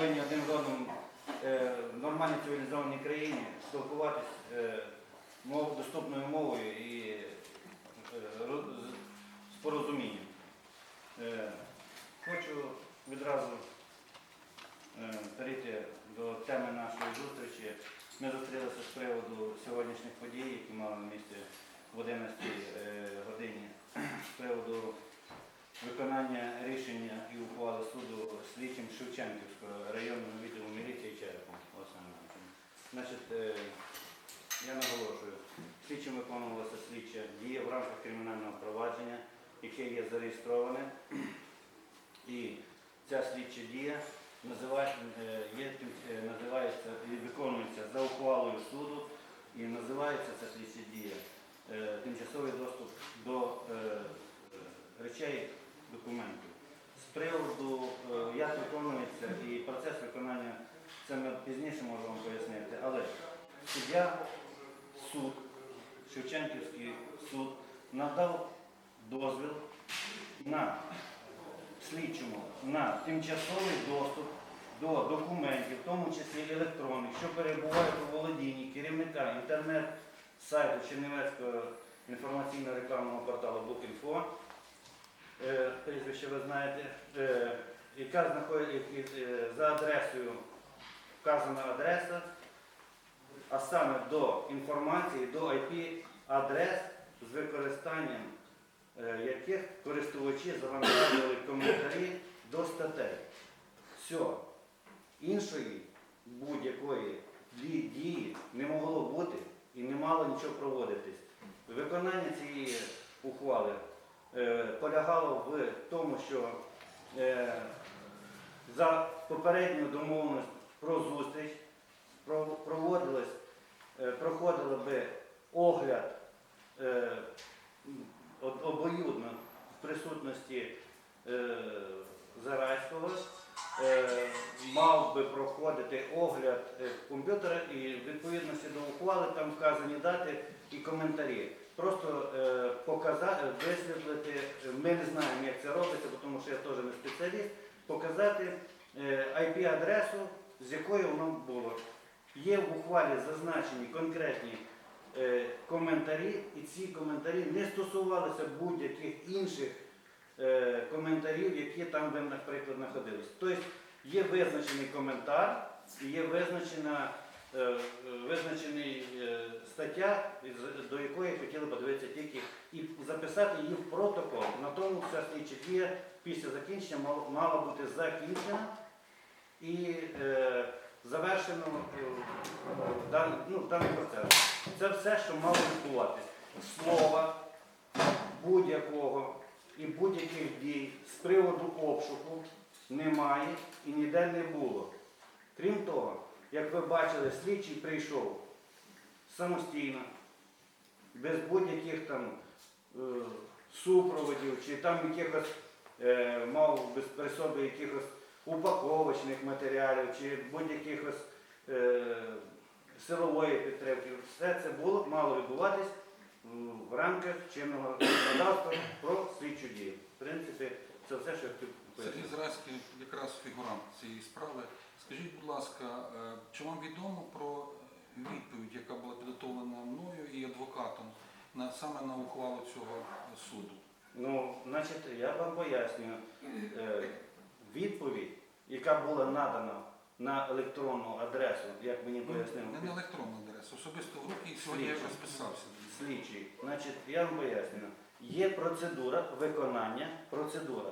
повинні один з одним е, в нормальній цивілізованій країні спілкуватись е, доступною мовою і е, з- порозумінням. Хочу відразу перейти до теми нашої зустрічі. Ми зустрілися з приводу сьогоднішніх подій, які мали місце в 11 е, годині, з приводу виконання рішення і ухвали суду слідчим Шевченківського районного відділу міліції Черепом Значить, е, я наголошую, слідчим виконувалася слідча дія в рамках кримінального провадження, яке є зареєстроване. І ця слідча дія е, е, називається і виконується за ухвалою суду і називається ця слідча дія тимчасовий доступ до речей документів. З приводу, е, як виконується і процес виконання, це ми пізніше можемо пояснити, але суддя, суд, Шевченківський суд надав дозвіл на слідчому на тимчасовий доступ до документів, в тому числі електронних, що перебувають у володінні керівника інтернет-сайту Чернівецького інформаційно-рекламного порталу Букінфо, прізвище ви знаєте, е, яка знаходиться е, за адресою, вказана адреса, а саме до інформації, до IP-адрес з використанням е, яких користувачі завантажували коментарі до статей. Все. Іншої будь-якої дії- не могло бути і не мало нічого проводитись. Виконання цієї ухвали е, полягало в тому, що е, за попередню домовленість про зустріч про- проводилось, е, би огляд е, обоюдно в присутності е, Зарайського е, мав би проходити огляд е, комп'ютера і в відповідності до ухвали там вказані дати і коментарі. Просто е, показати, висвітлити, е, ми не знаємо, як це робиться, тому що я теж не спеціаліст, показати е, IP-адресу, з якої воно було. Є в ухвалі зазначені конкретні е, коментарі, і ці коментарі не стосувалися будь-яких інших е, коментарів, які там би, наприклад, знаходились. Тобто є визначений коментар є визначена, визначений е, стаття, до якої хотіли подивитися тільки і записати її в протокол. На тому вся слідча дія після закінчення мала- бути закінчена і е, завершено е, ну, даний процес. Це все, що мало відбуватись. Слова будь-якого і будь-яких дій з приводу обшуку немає і ніде не було. Крім того, як ви бачили, слідчий прийшов самостійно, без будь-яких там е, супроводів, чи там якихось е, мав без при якихось упаковочних матеріалів, чи будь-яких е, силової підтримки. Все це було мало відбуватись в рамках чинного законодавства про слідчу дію. В принципі, це все, що я хотів Сергій пояснити. Зрайський якраз фігурант цієї справи. Скажіть, будь ласка, е, чи вам відомо про відповідь, яка була підготовлена мною і адвокатом на саме на ухвалу цього суду? Ну, значить, я вам пояснюю. Е, відповідь, яка була надана на електронну адресу, як мені пояснив Не на електронну адресу, особисто в руки, і сьогодні я Слідчий. розписався. слідчий, значить, я вам пояснюю. Є процедура виконання, процедура.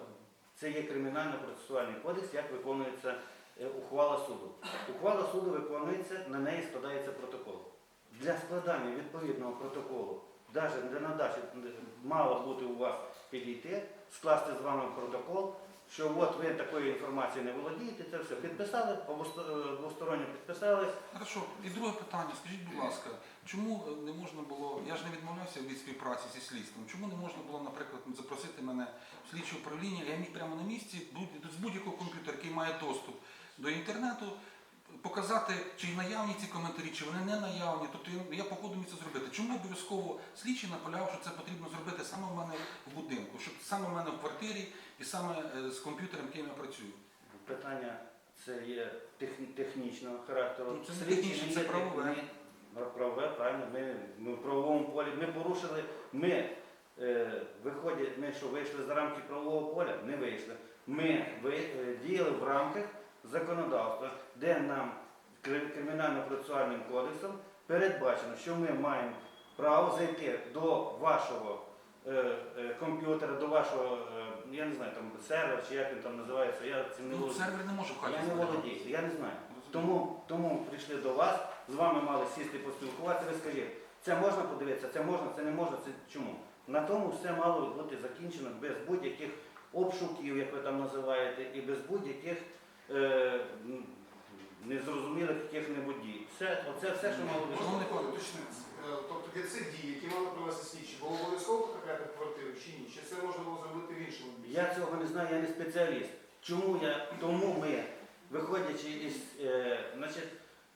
Це є кримінально-процесуальний кодекс, як виконується е, ухвала суду. Ухвала суду виконується, на неї складається протокол. Для складання відповідного протоколу, навіть для надачі мало бути у вас підійти, скласти з вами протокол, що от ви такої інформації не володієте, це все підписали, е, двосторонньо підписались. Хорошо, і друге питання. Скажіть, будь ласка, чому е, не можна було, я ж не відмовлявся від співпраці зі слідством, чому не можна було, наприклад, запросити мене в слідче управління, я міг прямо на місці з будь-якого комп'ютера, який має доступ до інтернету, показати, чи наявні ці коментарі, чи вони не наявні. Тобто я- я по ходу міг це зробити. Чому обов'язково слідчий наполягав, що це потрібно зробити саме в мене в будинку, щоб саме в мене в квартирі і саме е, з комп'ютером, яким я працюю? Питання це є техні- технічного характеру. Ну, це не технічне, це правове. Правове, правильно. Ми, ми в правовому полі ми порушили. Ми е, виходять, ми що вийшли за рамки правового поля, не вийшли. Ми ви, е, діяли в рамках законодавства, де нам кримінально-процесуальним кодексом передбачено, що ми маємо право зайти до вашого е, е, комп'ютера, до вашого, е, я не знаю, там сервер чи як він там називається, я цим не Ну, володію. сервер не може хаті Я не володію, я не знаю. Тому, тому прийшли до вас, з вами мали сісти поспілкуватися. Ви скажіть, це можна подивитися, це можна, це не можна, це чому? На тому все мало бути закінчено без будь-яких обшуків, як ви там називаєте, і без будь-яких е, незрозумілих яких-небудь дій. Все, оце все, що мало бути. Шановний пане, уточнити. Е, Тобто для цих дій, які мали провести слідчі, було обов'язково потрапляти в квартиру чи ні? Чи це можна було зробити в іншому місці? Я цього не знаю, я не спеціаліст. Чому я, тому ми, виходячи із, е, значить,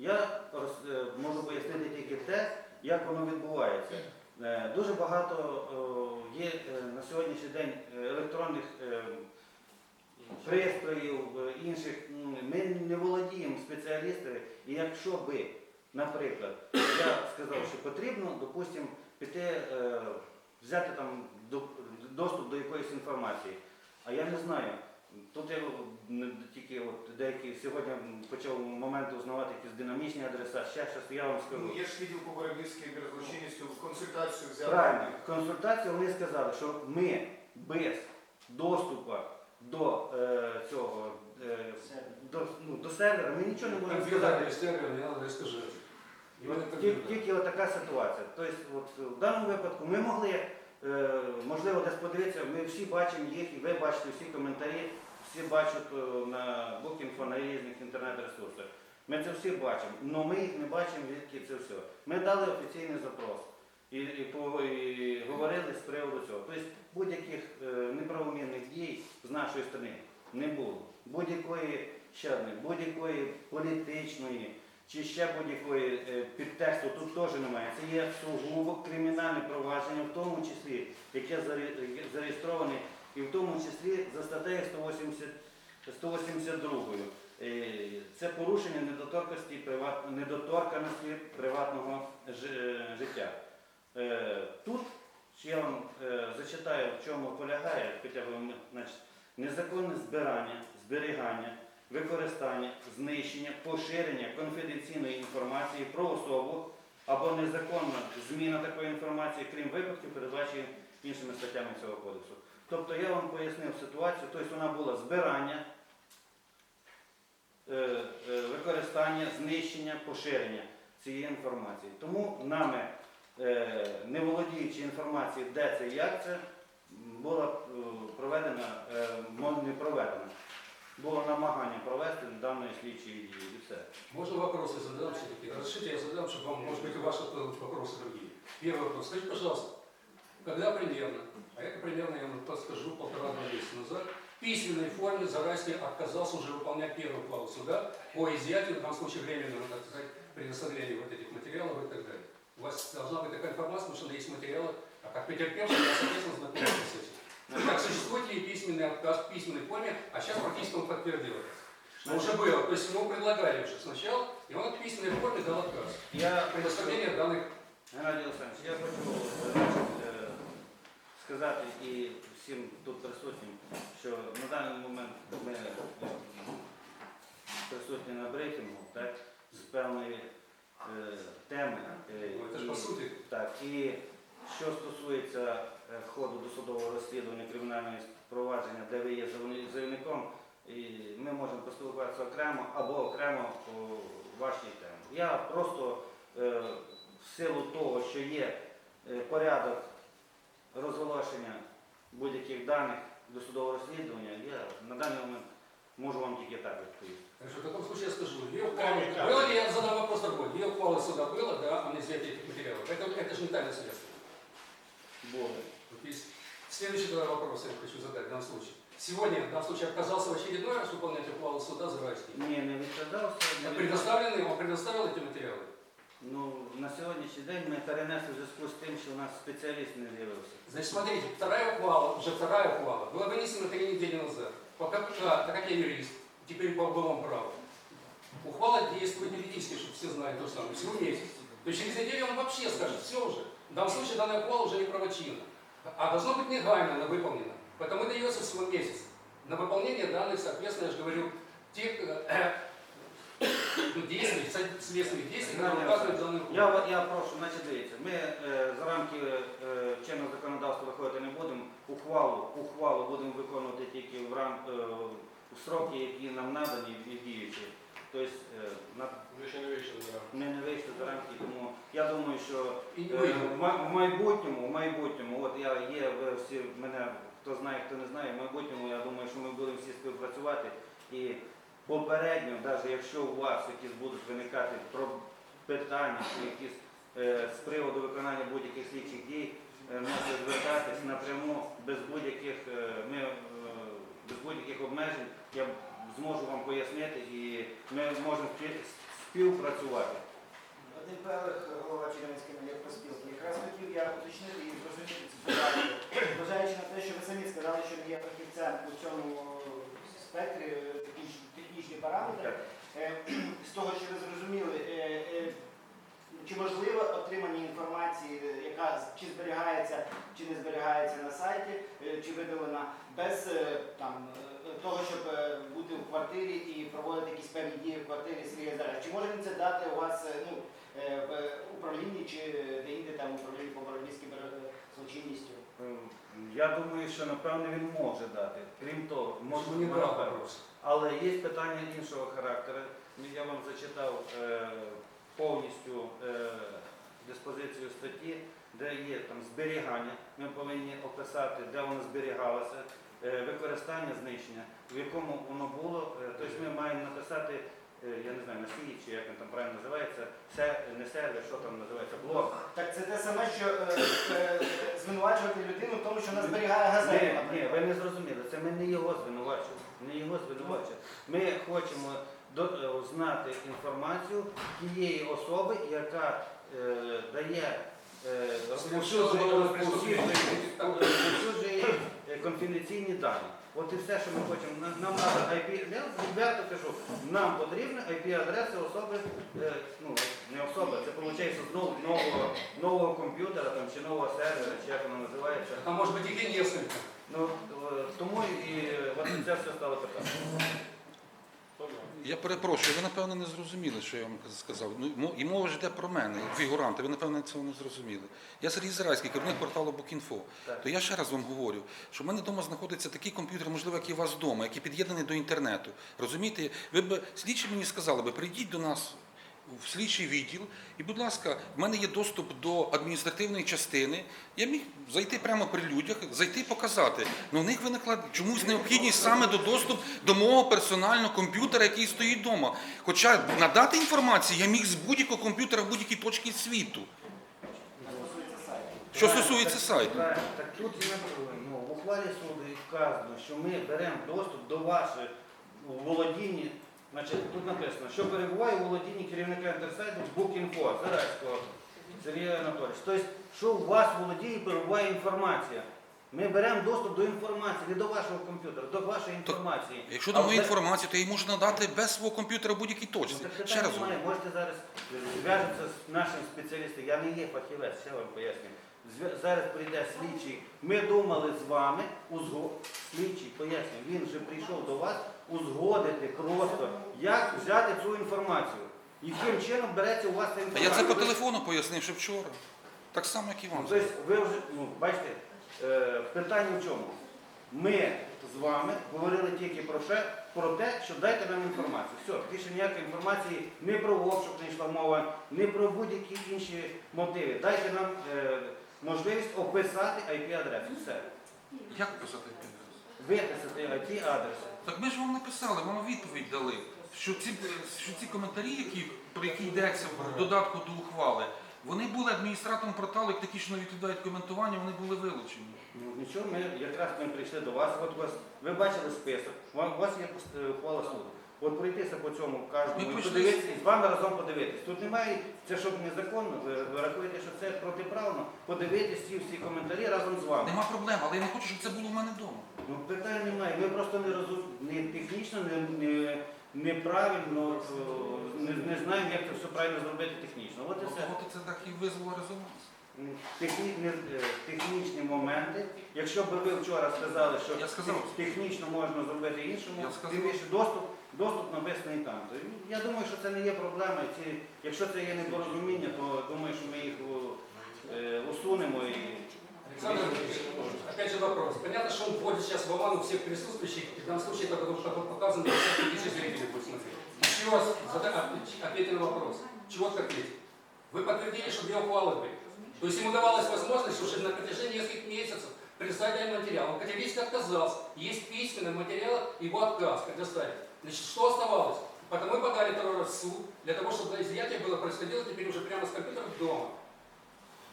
я е, можу пояснити тільки те, як воно відбувається. Е, дуже багато є е, на сьогоднішній день електронних пристроїв, інших. Ми не володіємо спеціалісти, і якщо би, наприклад, я сказав, що потрібно, допустимо, піти, взяти там доступ до якоїсь інформації. А я не знаю. Тут я не тільки от деякі сьогодні почав момент узнавати якісь динамічні адреса, ще щось, я вам скажу. Ну, є ж відділ по боротьбі з кіберзлочинністю, консультацію взяти. Правильно, консультацію вони сказали, що ми без доступу до е, цього е, до, ну, до сервера ми нічого не можемо сказати. сервер, не надо скажи. Тільки, отака ситуація. Тобто, от, в даному випадку ми могли, можливо, десь подивитися, ми всі бачимо їх, і ви бачите всі коментарі, всі бачать е, на Booking.info, на різних інтернет-ресурсах. Ми це всі бачимо, але ми їх не бачимо, звідки це все. Ми дали офіційний запрос і, і, і говорили з приводу цього. Тобто будь-яких е, неправомірних дій з нашої сторони не було. Будь-якої ще одне, будь-якої політичної чи ще будь-якої е, підтексту тут теж немає. Це є сугубо кримінальне провадження, в тому числі, яке зареєстроване, і в тому числі за статтею 180, 182. Е, Це порушення недоторканості, приват, недоторканості приватного е, життя. Тут я вам зачитаю, в чому полягає, хоча б незаконне збирання, зберігання, використання, знищення, поширення конфіденційної інформації про особу або незаконна зміна такої інформації, крім випадків, передбачених іншими статтями цього кодексу. Тобто я вам пояснив ситуацію, тобто вона була збирання, е, е, використання, знищення, поширення цієї інформації. Тому нами, е, не володіючи інформацією, де це і як це, була проведена, не проведена. Було намагання провести даної слідчої дії і все. Можно вопросы задам все-таки? Разрешите, я задам, чтобы вам, может быть, и ваши э, вопросы другие. Первый вопрос. Скажите, пожалуйста, когда примерно, а это примерно, я вам подскажу, полтора-два месяца назад, в письменной форме Зарайский отказался уже выполнять первый план суда по изъятию, в данном случае временного, так сказать, предоставлению вот этих материалов и так далее. У вас должна быть такая информация, потому что есть материалы, а как потерпевший, я, соответственно, знакомился с этим. Как существует и письменный отказ в письменной форме, а сейчас практически он подтвердил это. Что уже было, то есть ему предлагали уже сначала, и он в письменной форме дал отказ. Я Предоставление данных Геннадій Олександрович, я хочу е, значить, е, сказати і всім тут присутнім, що на даний момент ми е, присутні на брифінгу так, з певної е, теми. е, Ну, это же і- по сути. Так, і що стосується е, ходу досудового розслідування кримінального провадження, де ви є заявни- заявником, і ми можемо поспілкуватися окремо або окремо по вашій темі. Я просто е, в силу того, що є е, порядок розголошення будь-яких даних досудового розслідування, я на даний момент можу вам тільки так відповісти. Хорошо, в таком случае я скажу, ее Ну, ухвала, камень, было ли, я задам вопрос другой, ее ухвала суда было, да, о изъятии этих материалов. Это, это же не тайное следствие. Бо Вот есть. Следующий тогда вопрос я хочу задать в данном случае. Сегодня, в данном случае, отказался в очередной раз выполнять ухвалу суда Зарайский. ні, не відказався. не відказався. Предоставлены, он предоставил эти материалы? Ну, на сьогоднішній день ми перенесли в зв'язку з тим, що у нас спеціаліст не з'явився. Значит, смотрите, вторая ухвала, уже вторая ухвала, была вынесена три недели назад. Пока, а, так как я юрист, теперь по былому праву. Ухвала действует юридически, чтобы все знали то же самое, всего месяц. То есть через неделю он вообще скажет, все уже. В данном случае данная ухвала уже не правочинна. А должно быть негайно она выполнена. Поэтому дается всего месяц на выполнение данных, соответственно, я же говорю, тех э, ну, действий, со- следственных действий, которые указывают данную Я, ухвалу. ва- я прошу, значить дивіться, ми е, за рамки е, чинного законодавства виходити не будемо. Ухвалу, ухвалу будемо виконувати тільки в рам е, у сроки, які нам надані і діючі. Тобто на, Ви ще не вийшли за ми не вийшли за рамки, тому я думаю, що Е. В майбутньому, в майбутньому, от я є, ви всі мене, хто знає, хто не знає, в майбутньому я думаю, що ми будемо всі співпрацювати і попередньо, навіть якщо у вас якісь будуть виникати про питання чи якісь е, з приводу виконання будь-яких слідчих дій, е, можете звертатись напряму без будь-яких е, ми е, без будь-яких обмежень. Я зможу вам пояснити і ми зможемо спів- співпрацювати. Вадим Пелих, голова Чернівської медіапроспілки. Якраз хотів я уточнити і зрозуміти цю ситуацію. Зважаючи на те, що ви самі сказали, що є фахівцем у цьому спектрі технічні параметри. Е, З того, що ви зрозуміли, е, е, чи можливо отримання інформації, яка чи зберігається, чи не зберігається на сайті, чи видалена без е, там, е, того, щоб е, бути в квартирі і проводити якісь певні дії в квартирі Сергія Заря. Чи може він це дати у вас ну, в управлінні чи де-інде там управлінні по боротьбі з кіберзлочинністю? Е, Я думаю, що напевне він може дати. Крім того, може не напевно. Але є питання іншого характеру. Ну, Я вам зачитав е, повністю е, диспозицію статті, де є там зберігання. Ми повинні описати, де воно зберігалося, е, використання знищення, в якому воно було. Е, Тобто ми маємо написати, е, я не знаю, носій, чи як він там правильно називається, се- не сервер, що там називається, блок. Так це те саме, що е, звинувачувати людину в тому, що вона зберігає газети, Ні, ні, ви не зрозуміли. Це ми не його звинувачуємо. Не його звинувачуємо. Ми хочемо знати інформацію тієї особи, яка е, дає розповсюджує конфіденційні дані. От і все, що ми хочемо. Нам- Нам треба IP, я відверто кажу, нам потрібна IP-адреса особи, е, ну не особи, це виходить знову нового, нового комп'ютера там, чи нового сервера, чи як воно називається. Там может быть их и несколько. Ну, е, тому і е, от це все стало питання. Я перепрошую, ви напевно не зрозуміли, що я вам сказав. Ну, і мова ж йде про мене, як фігуранта, ви напевно цього не зрозуміли. Я Сергій Зарайський, керівник порталу Букінфо. То я ще раз вам говорю, що в мене вдома знаходиться такий комп'ютер, можливо, як і у вас вдома, який під'єднаний до інтернету. Розумієте, ви б слідчі мені сказали би, прийдіть до нас в слідчий відділ, і, будь ласка, в мене є доступ до адміністративної частини. Я міг зайти прямо при людях, зайти і показати. Ну в них виникла чомусь необхідність саме до доступ до мого персонального комп'ютера, який стоїть вдома. Хоча надати інформацію я міг з будь-якого комп'ютера в будь-якій точці світу. Що стосується сайту. Так, так тут є, ну, в ухвалі суду і вказано, що ми беремо доступ до вашої у володінні. Значить, тут написано, що перебуває у володінні керівника інтерсайту Букінфо Зарайського Сергія Анатолійовича. Тобто, що у вас в володінні перебуває інформація. Ми беремо доступ до інформації, не до вашого комп'ютера, до вашої інформації. Якщо А до моєї інформації, то її можу надати без свого комп'ютера в будь-якій Ну, точці. так Ще раз Можете зараз зв'яжутися з нашим спеціалістом. Я не є фахівець, ще вам поясню. Зараз прийде слідчий. Ми думали з вами, слідчий поясню, він вже прийшов до вас узгодити просто, як взяти цю інформацію. Яким чином береться у вас ця А інформація. я це по телефону пояснив ще вчора. Так само, як і вам. Тобто ви вже, ну, бачите, е, питання в чому? Ми з вами говорили тільки про, ще, про те, що дайте нам інформацію. Все, більше ніякої інформації не про обшук не йшла мова, не про будь-які інші мотиви. Дайте нам е, можливість описати IP-адресу. Все. Як писати підпис? Виписати IP-адресу. Так ми ж вам написали, вам відповідь дали, що ці, що ці коментарі, які, про які йдеться в додатку до ухвали, вони були адміністратором порталу, як такі, що не відповідають коментуванню, вони були вилучені. Ну, нічого, ми якраз ми прийшли до вас. От вас ви бачили список, вам- у вас є е, ухвала суду. От пройтися по цьому Ми кожному і пройшли. подивитися, і з вами разом подивитись. Тут немає, це щоб незаконно, ви, ви рахуєте, що це протиправно, подивитись ці всі коментарі разом з вами. Нема проблем, але я не хочу, щоб це було в мене вдома. Ну питань немає. Ми просто не розум... не технічно не, не, неправильно, е, не, не знаємо, як це все правильно зробити технічно. От і все. От це так і визвало резонанс. Техні, не- е, технічні моменти. Якщо б ви вчора сказали, що Я сказав. тех- технічно можна зробити іншому, Я сказав. тим більше доступ, доступ написаний там. То я думаю, що це не є проблема. Ці, якщо це є непорозуміння, то думаю, що ми їх о, е, усунемо і Опять же вопрос. Понятно, что он вводит сейчас в оману всех присутствующих, и в данном случае это как как показано, 50 тысяч зрителей будет смотреть. Еще раз ответьте на вопрос. Чего ответить? Вы подтвердили, что две ухвалы были. То есть ему давалась возможность уже на протяжении нескольких месяцев предоставить материал. Он категорически отказался. Есть письменный материал, его отказ предоставить. Значит, что оставалось? Потому и подали второй раз в суд, для того, чтобы изъятие было происходило теперь уже прямо с компьютера дома.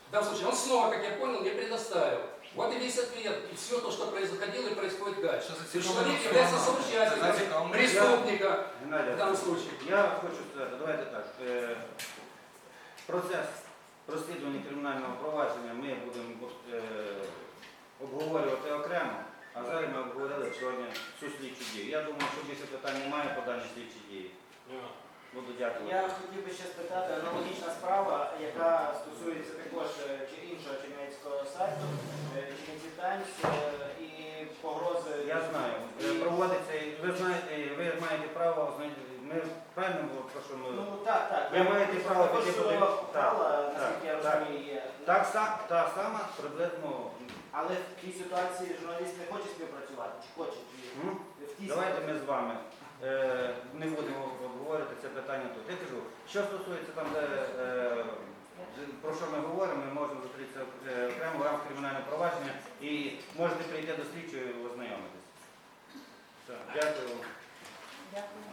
В данном случае он снова, как я понял, не предоставил. Вот и весь ответ. И все то, что происходило и происходит дальше. Есть является соучастником преступника в данном случае. Я хочу сказати, давайте так. е, Процес розслідування кримінального провадження ми будемо е, обговорювати окремо, а зараз ми обговорили сьогодні всю слідчу дію. Я думаю, що більше питань немає по даній слідчій дії. Буду дякувати. Я хотів би ще спитати аналогічна справа, яка стосується також е, чи іншого чернівецького сайту, е, Чернівці Таймс е, і погрози. Я знаю, проводиться, ви знаєте, ви маєте право. Ми правильно було про що ми. Ну так, так. Ви маєте право піти ухвала, Так, наскільки я так, розумію, є. Так са- та сама приблизно. Але в тій ситуації журналіст не хоче співпрацювати, чи хоче? Чи... м? В тій Давайте ми з вами не будемо обговорювати це питання тут. Я кажу, що стосується там, де, е, про що ми говоримо, ми можемо зустрітися е, окремо в рамках кримінального провадження і можете прийти до слідчого і ознайомитися. Все, дякую. Дякую.